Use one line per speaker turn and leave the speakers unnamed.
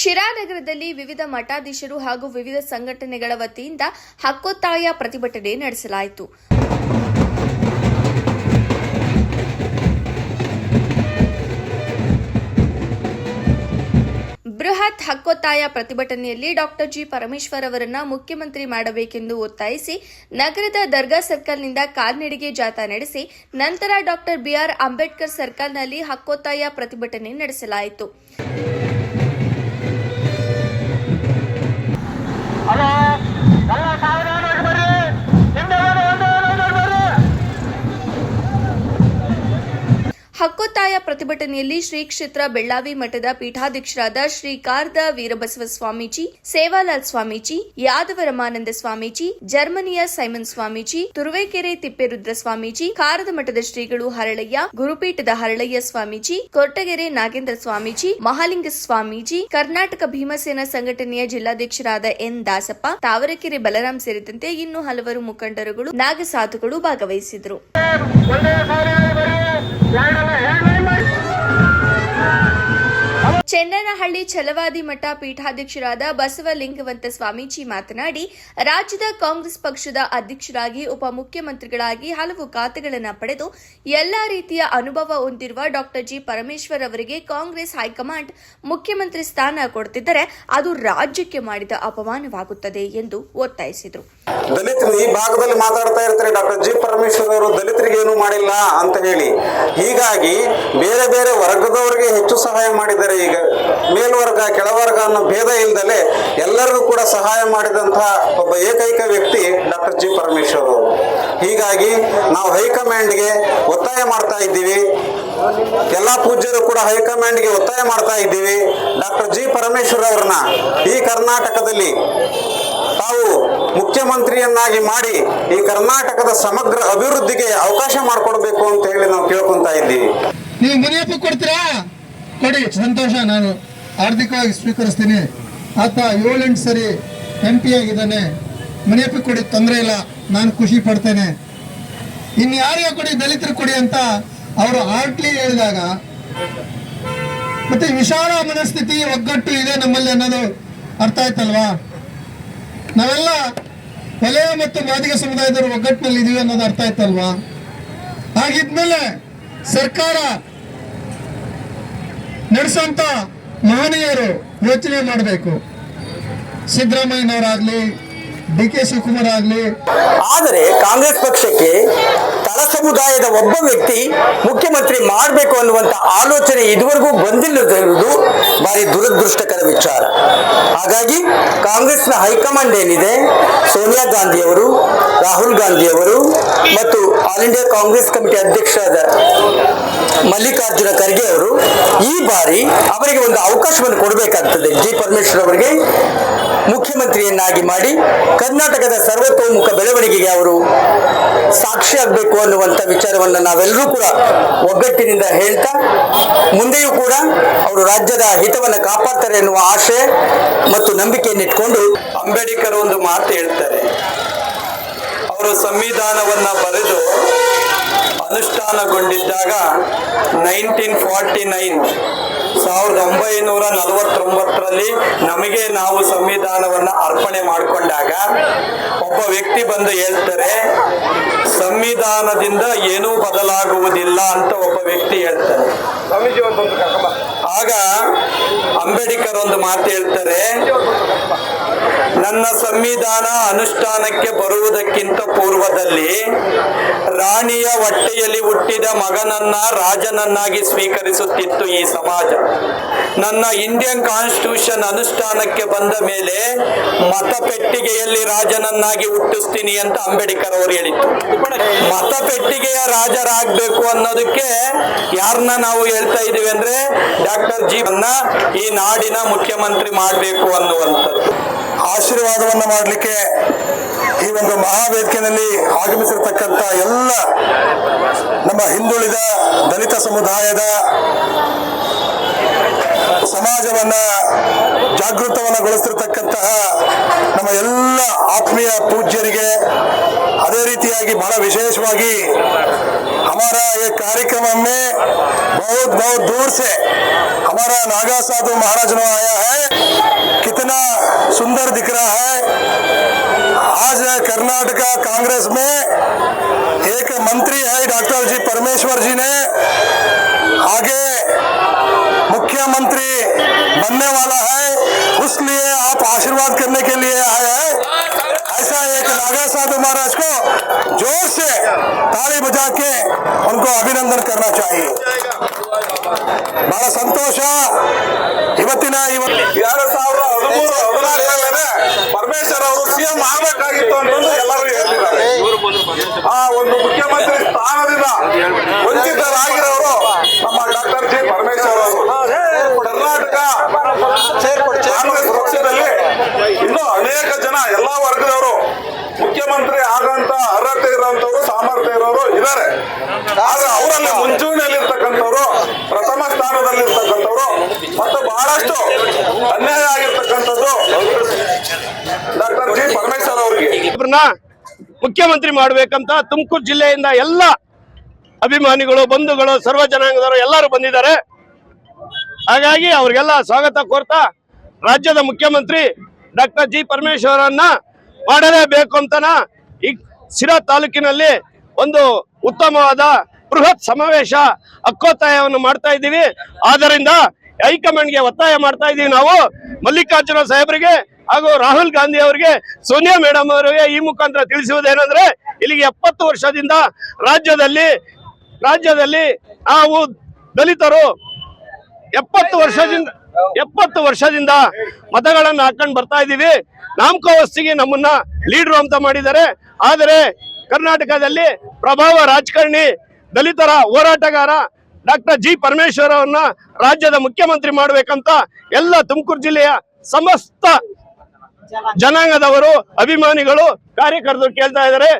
ಶಿರಾನಗರದಲ್ಲಿ ವಿವಿಧ ಮಠಾಧೀಶರು ಹಾಗೂ ವಿವಿಧ ಸಂಘಟನೆಗಳ ವತಿಯಿಂದ ಹಕ್ಕೊತ್ತಾಯ ಪ್ರತಿಭಟನೆ ನಡೆಸಲಾಯಿತು. ಬೃಹತ್ ಹಕ್ಕೊತ್ತಾಯ ಪ್ರತಿಭಟನೆಯಲ್ಲಿ ಡಾಕ್ಟರ್ ಜಿ ಪರಮೇಶ್ವರ್ ಅವರನ್ನ ಮುಖ್ಯಮಂತ್ರಿ ಮಾಡಬೇಕೆಂದು ಒತ್ತಾಯಿಸಿ ನಗರದ ದರ್ಗಾ ಸರ್ಕಲ್ನಿಂದ ಕಾಲ್ನಡಿಗೆ ಜಾಥಾ ನಡೆಸಿ ನಂತರ ಡಾಕ್ಟರ್ ಬಿಆರ್ ಅಂಬೇಡ್ಕರ್ ಸರ್ಕಲ್ನಲ್ಲಿ ಹಕ್ಕೊತ್ತಾಯ ಪ್ರತಿಭಟನೆ ನಡೆಸಲಾಯಿತು. ಹಕ್ಕೊತ್ತಾಯ ಪ್ರತಿಭಟನೆಯಲ್ಲಿ ಶ್ರೀ ಕ್ಷೇತ್ರ ಬೆಳ್ಳಾವಿ ಮಠದ ಪೀಠಾಧ್ಯಕ್ಷರಾದ ಶ್ರೀ ಕಾರ್ದ ವೀರಬಸವ ಸ್ವಾಮೀಜಿ, ಸೇವಾಲಾಲ್ ಸ್ವಾಮೀಜಿ, ಯಾದವರಮಾನಂದ ಸ್ವಾಮೀಜಿ, ಜರ್ಮನಿಯ ಸೈಮನ್ ಸ್ವಾಮೀಜಿ, ತುರುವೇಕೆರೆ ತಿಪ್ಪೇರುದ್ರ ಸ್ವಾಮೀಜಿ ಕಾರದ ಮಠದ ಶ್ರೀಗಳು ಹರಳಯ್ಯ, ಗುರುಪೀಠದ ಹರಳಯ್ಯ ಸ್ವಾಮೀಜಿ, ಕೊರಟಗೆರೆ ನಾಗೇಂದ್ರ ಸ್ವಾಮೀಜಿ, ಮಹಾಲಿಂಗ ಸ್ವಾಮೀಜಿ, ಕರ್ನಾಟಕ ಭೀಮಸೇನಾ ಸಂಘಟನೆಯ ಜಿಲ್ಲಾಧ್ಯಕ್ಷರಾದ ಎನ್ ದಾಸಪ್ಪ, ತಾವರೆಕೆರೆ ಬಲರಾಮ್ ಸೇರಿದಂತೆ ಇನ್ನು ಹಲವರು ಮುಖಂಡರುಗಳು ನಾಗಸಾಧುಗಳು ಭಾಗವಹಿಸಿದರು.
ಒಂದೇ ಸಾಲಿನಲ್ಲಿ
ಚೆನ್ನನಹಳ್ಳಿ ಛಲವಾದಿ ಮಠ ಪೀಠಾಧ್ಯಕ್ಷರಾದ ಬಸವಲಿಂಗವಂತ ಸ್ವಾಮೀಜಿ ಮಾತನಾಡಿ, ರಾಜ್ಯದ ಕಾಂಗ್ರೆಸ್ ಪಕ್ಷದ ಅಧ್ಯಕ್ಷರಾಗಿ, ಉಪಮುಖ್ಯಮಂತ್ರಿಗಳಾಗಿ ಹಲವು ಖಾತೆಗಳನ್ನು ಪಡೆದು ಎಲ್ಲಾ ರೀತಿಯ ಅನುಭವ ಹೊಂದಿರುವ ಡಾಕ್ಟರ್ ಜಿ. ಪರಮೇಶ್ವರ್ ಅವರಿಗೆ ಕಾಂಗ್ರೆಸ್ ಹೈಕಮಾಂಡ್ ಮುಖ್ಯಮಂತ್ರಿ ಸ್ಥಾನ ಕೊಡುತ್ತಿದ್ದರೆ ಅದು ರಾಜ್ಯಕ್ಕೆ ಮಾಡಿದ ಅಪಮಾನವಾಗುತ್ತದೆ ಎಂದು ಒತ್ತಾಯಿಸಿದರು.
ದಲಿತರು, ಈ ಭಾಗದಲ್ಲಿ ಮಾತಾಡ್ತಾ ಇರ್ತಾರೆ ಡಾಕ್ಟರ್ ಜಿ. ಪರಮೇಶ್ವರ್ ಅವರು, ದಲಿತರಿಗೆ ಏನು ಮಾಡಿಲ್ಲ ಅಂತ ಹೇಳಿ. ಹೀಗಾಗಿ ಬೇರೆ ಬೇರೆ ವರ್ಗದವರಿಗೆ ಹೆಚ್ಚು ಸಹಾಯ ಮಾಡಿದ್ದಾರೆ ಈಗ ಮೇಲ್ವರ್ಗ, ಕೆಳವರ್ಗ ಅನ್ನೋ ಭೇದ ಇಲ್ದಲೆ ಎಲ್ಲರಿಗೂ ಕೂಡ ಸಹಾಯ ಮಾಡಿದಂತಹ ಒಬ್ಬ ಏಕೈಕ ವ್ಯಕ್ತಿ ಡಾಕ್ಟರ್ ಜಿ ಪರಮೇಶ್ವರ್ ಅವರು. ಹೀಗಾಗಿ ನಾವು ಹೈಕಮಾಂಡ್ಗೆ ಒತ್ತಾಯ ಮಾಡ್ತಾ ಇದ್ದೀವಿ. ಎಲ್ಲಾ ಪೂಜ್ಯರು ಕೂಡ ಹೈಕಮಾಂಡ್ಗೆ ಒತ್ತಾಯ ಮಾಡ್ತಾ ಇದ್ದೀವಿ. ಡಾಕ್ಟರ್ ಜಿ ಪರಮೇಶ್ವರ್ ಅವರನ್ನ ಈ ಕರ್ನಾಟಕದಲ್ಲಿ ತಾವು ಮುಖ್ಯಮಂತ್ರಿಯನ್ನಾಗಿ ಮಾಡಿ ಈ ಕರ್ನಾಟಕದ ಸಮಗ್ರ ಅಭಿವೃದ್ಧಿಗೆ ಅವಕಾಶ ಮಾಡಿಕೊಡ್ಬೇಕು ಅಂತ ಹೇಳಿ ನಾವು ಕೇಳ್ಕೊಂತ ಇದ್ದೀವಿ.
ನೀವು ಕೊಡ್ತೀರಾ? ಕೊಡಿ, ಸಂತೋಷ, ನಾನು ಆರ್ಥಿಕವಾಗಿ ಸ್ವೀಕರಿಸ್ತೀನಿ. ಆತ ಏಳೆಂಟು ಸರಿ ಎಂ ಪಿ ಆಗಿದ್ದಾನೆ. ಮನೆಯಪ್ಪ ಕೊಡಿ, ತೊಂದರೆ ಇಲ್ಲ, ನಾನು ಖುಷಿ ಪಡ್ತೇನೆ. ಇನ್ನು ಯಾರಿಗೆ ಕೊಡಿ, ದಲಿತರು ಕೊಡಿ ಅಂತ ಅವರು ಆರ್ಟ್ಲಿ ಹೇಳಿದಾಗ, ಮತ್ತೆ ವಿಶಾಲ ಮನಸ್ಥಿತಿ, ಒಗ್ಗಟ್ಟು ಇದೆ ನಮ್ಮಲ್ಲಿ ಅನ್ನೋದು ಅರ್ಥ ಆಯ್ತಲ್ವಾ? ನಾವೆಲ್ಲ ವಲಯ ಮತ್ತು ಮಾದಿಗ ಸಮುದಾಯದವರು ಒಗ್ಗಟ್ಟಿನಲ್ಲಿ ಇದೀವಿ ಅನ್ನೋದು ಅರ್ಥ ಆಯ್ತಲ್ವಾ? ಹಾಗಿದ್ಮೇಲೆ ಸರ್ಕಾರ ನಡೆಸೋಂತ ಮಹನೀಯರು ಯೋಚನೆ ಮಾಡಬೇಕು. ಸಿದ್ದರಾಮಯ್ಯನವರಾಗ್ಲಿ, ಡಿ ಕೆ ಶಿವಕುಮಾರ್ ಆಗ್ಲಿ
ಆದರೆ ಕಾಂಗ್ರೆಸ್ ಪಕ್ಷಕ್ಕೆ ತಳ ಸಮುದಾಯದ ಒಬ್ಬ ವ್ಯಕ್ತಿ ಮುಖ್ಯಮಂತ್ರಿ ಮಾಡಬೇಕು ಅನ್ನುವಂತ ಆಲೋಚನೆ ಇದುವರೆಗೂ ಬಂದಿಲ್ಲದಿರುವುದು ಬಾರಿ ದುರದೃಷ್ಟಕರ ವಿಚಾರ. ಹಾಗಾಗಿ ಕಾಂಗ್ರೆಸ್ನ ಹೈಕಮಾಂಡ್ ಏನಿದೆ, ಸೋನಿಯಾ ಗಾಂಧಿ ಅವರು ರಾಹುಲ್ ಗಾಂಧಿ ಅವರು ಮತ್ತು ಆಲ್ ಇಂಡಿಯಾ ಕಾಂಗ್ರೆಸ್ ಕಮಿಟಿ ಅಧ್ಯಕ್ಷರಾದ ಮಲ್ಲಿಕಾರ್ಜುನ ಖರ್ಗೆ ಅವರು ಈ ಬಾರಿ ಅವರಿಗೆ ಒಂದು ಅವಕಾಶವನ್ನು ಕೊಡಬೇಕಾಗ್ತದೆ. ಜಿ. ಪರಮೇಶ್ವರ್ ಅವರಿಗೆ ಮುಖ್ಯಮಂತ್ರಿಯನ್ನಾಗಿ ಮಾಡಿ ಕರ್ನಾಟಕದ ಸರ್ವತೋಮುಖ ಬೆಳವಣಿಗೆಗೆ ಅವರು ಸಾಕ್ಷಿಯಾಗಬೇಕು ಅನ್ನುವಂಥ ವಿಚಾರವನ್ನು ನಾವೆಲ್ಲರೂ ಕೂಡ ಒಗ್ಗಟ್ಟಿನಿಂದ ಹೇಳ್ತಾ, ಮುಂದೆಯೂ ಕೂಡ ಅವರು ರಾಜ್ಯದ ಹಿತವನ್ನು ಕಾಪಾಡ್ತಾರೆ ಎನ್ನುವ ಆಶೆ ಮತ್ತು ನಂಬಿಕೆಯನ್ನು ಇಟ್ಕೊಂಡು ಅಂಬೇಡ್ಕರ್ ಒಂದು ಮಾತು ಹೇಳ್ತಾರೆ. ಅವರು ಸಂವಿಧಾನವನ್ನ ಬರೆದು ಅನುಷ್ಠಾನಗೊಂಡಿದ್ದಾಗ ನೈನ್ಟೀನ್ ಫಾರ್ಟಿ ನೈನ್ ಸಾವಿರದ ಒಂಬೈನೂರ ನಲವತ್ತೊಂಬತ್ತರಲ್ಲಿ ನಮಗೆ ನಾವು ಸಂವಿಧಾನವನ್ನು ಅರ್ಪಣೆ ಮಾಡಿಕೊಂಡಾಗ ಒಬ್ಬ ವ್ಯಕ್ತಿ ಬಂದು ಹೇಳ್ತಾರೆ ಸಂವಿಧಾನದಿಂದ ಏನೂ ಬದಲಾಗುವುದಿಲ್ಲ ಅಂತ ಒಬ್ಬ ವ್ಯಕ್ತಿ ಹೇಳ್ತಾರೆ ಆಗ ಅಂಬೇಡ್ಕರ್ ಒಂದು ಮಾತು ಹೇಳ್ತಾರೆ ನನ್ನ ಸಂವಿಧಾನ ಅನುಷ್ಠಾನಕ್ಕೆ ಬರುವುದಕ್ಕಿಂತ ಪೂರ್ವದಲ್ಲಿ ರಾಣಿಯ ಹೊಟ್ಟೆಯಲ್ಲಿ ಹುಟ್ಟಿದ ಮಗನನ್ನ ರಾಜನನ್ನಾಗಿ ಸ್ವೀಕರಿಸುತ್ತಿತ್ತು ಈ ಸಮಾಜ. ನನ್ನ ಇಂಡಿಯನ್ ಕಾನ್ಸ್ಟಿಟ್ಯೂಷನ್ ಅನುಷ್ಠಾನಕ್ಕೆ ಬಂದ ಮೇಲೆ ಮತಪೆಟ್ಟಿಗೆಯಲ್ಲಿ ರಾಜನನ್ನಾಗಿ ಹುಟ್ಟಿಸ್ತೀನಿ ಅಂತ ಅಂಬೇಡ್ಕರ್ ಅವರು ಹೇಳಿತ್ತು ಮತಪೆಟ್ಟಿಗೆಯ ರಾಜರಾಗಬೇಕು ಅನ್ನೋದಕ್ಕೆ ಯಾರನ್ನ ನಾವು ಹೇಳ್ತಾ ಇದೀವಿ ಅಂದ್ರೆ ಡಾಕ್ಟರ್ ಜೀವನ್ನ ಈ ನಾಡಿನ ಮುಖ್ಯಮಂತ್ರಿ ಮಾಡಬೇಕು ಅನ್ನುವಂಥದ್ದು.
ಆಶೀರ್ವಾದವನ್ನ ಮಾಡಲಿಕ್ಕೆ ಈ ಒಂದು ಮಹಾವೇದಿಕೆಯಲ್ಲಿ ಆಗಮಿಸಿರ್ತಕ್ಕಂಥ ಎಲ್ಲ ನಮ್ಮ ಹಿಂದುಳಿದ ದಲಿತ ಸಮುದಾಯದ ಸಮಾಜವನ್ನ ಜಾಗೃತವನ್ನಗೊಳಿಸ್ತಿರ್ತಕ್ಕಂತಹ ನಮ್ಮ ಎಲ್ಲ ಆತ್ಮೀಯ ಪೂಜ್ಯರಿಗೆ ಅದೇ ರೀತಿಯಾಗಿ ಬಹಳ ವಿಶೇಷವಾಗಿ हमारा ये कार्यक्रम में बहुत बहुत दूर से हमारा नागा साधु महाराज नो आया है
कितना सुंदर दिख रहा है। आज कर्नाटका कांग्रेस में एक मंत्री है डॉक्टर जी परमेश्वर जी ने। आगे मुख्यमंत्री बनने वाला है। उसलिए आप आशीर्वाद करने के लिए एक नागा साधु महाराज को जोर से ताली बजा के उनको अभिनंदन करना चाहिए ಬಹಳ ಸಂತೋಷ ಇವತ್ತಿನ ಇವತ್ತು
ಎರಡು ಸಾವಿರದ ಹದಿಮೂರು ಹದಿನಾಲ್ಕರಲ್ಲೇ ಪರಮೇಶ್ವರ್ ಅವರು ಸಿಎಂ ಆಗಬೇಕಾಗಿತ್ತು ಅಂತಂದು
ಇವ್ರನ್ನ ಮುಖ್ಯಮಂತ್ರಿ ಮಾಡ್ಬೇಕಂತ ತುಮಕೂರು ಜಿಲ್ಲೆಯಿಂದ ಎಲ್ಲ ಅಭಿಮಾನಿಗಳು, ಬಂಧುಗಳು, ಸರ್ವ ಜನಾಂಗದವರು ಎಲ್ಲರೂ ಬಂದಿದ್ದಾರೆ. ಹಾಗಾಗಿ ಅವ್ರಿಗೆಲ್ಲ ಸ್ವಾಗತ ಕೋರ್ತಾ ರಾಜ್ಯದ ಮುಖ್ಯಮಂತ್ರಿ ಡಾಕ್ಟರ್ ಜಿ ಪರಮೇಶ್ವರನ್ನ ಮಾಡಲೇಬೇಕು ಅಂತನ ಈ ಸಿರಾ ತಾಲೂಕಿನಲ್ಲಿ ಒಂದು ಉತ್ತಮವಾದ ಬೃಹತ್ ಸಮಾವೇಶ ಹಕ್ಕೋತ್ತಾಯವನ್ನು ಮಾಡ್ತಾ ಇದ್ದೀವಿ. ಆದ್ದರಿಂದ ಹೈಕಮಾಂಡ್ಗೆ ಒತ್ತಾಯ ಮಾಡ್ತಾ ಇದ್ದೀವಿ ನಾವು. ಮಲ್ಲಿಕಾರ್ಜುನ ಸಾಹೇಬರಿಗೆ ಹಾಗೂ ರಾಹುಲ್ ಗಾಂಧಿ ಅವರಿಗೆ, ಸೋನಿಯಾ ಮೇಡಮ್ ಅವರಿಗೆ ಈ ಮುಖಾಂತರ ತಿಳಿಸುವುದೇನೆಂದ್ರೆ, ಇಲ್ಲಿಗೆ ಎಪ್ಪತ್ತು ವರ್ಷದಿಂದ ರಾಜ್ಯದಲ್ಲಿ ರಾಜ್ಯದಲ್ಲಿ ನಾವು ದಲಿತರು ಎಪ್ಪತ್ತು ವರ್ಷದಿಂದ ಎಪ್ಪತ್ತು ವರ್ಷದಿಂದ ಮತಗಳನ್ನು ಹಾಕೊಂಡು ಬರ್ತಾ ಇದ್ದೀವಿ. ನಾಮಕಾವಸ್ತಿಗೆ ನಮ್ಮನ್ನ ಲೀಡ್ರು ಅಂತ ಮಾಡಿದ್ದಾರೆ. ಆದರೆ ಕರ್ನಾಟಕದಲ್ಲಿ ಪ್ರಭಾವ ರಾಜಕಾರಣಿ, ದಲಿತರ ಹೋರಾಟಗಾರ ಡಾಕ್ಟರ್ ಜಿ ಪರಮೇಶ್ವರ್ ಅವ್ರನ್ನ ರಾಜ್ಯದ ಮುಖ್ಯಮಂತ್ರಿ ಮಾಡಬೇಕಂತ ಎಲ್ಲ ತುಮಕೂರು ಜಿಲ್ಲೆಯ ಸಮಸ್ತ ಜನಾಂಗದವರು ಅಭಿಮಾನಿಗಳು ಕಾರ್ಯಕರ್ತರು ಕೇಳ್ತಾ ಇದ್ದಾರೆ.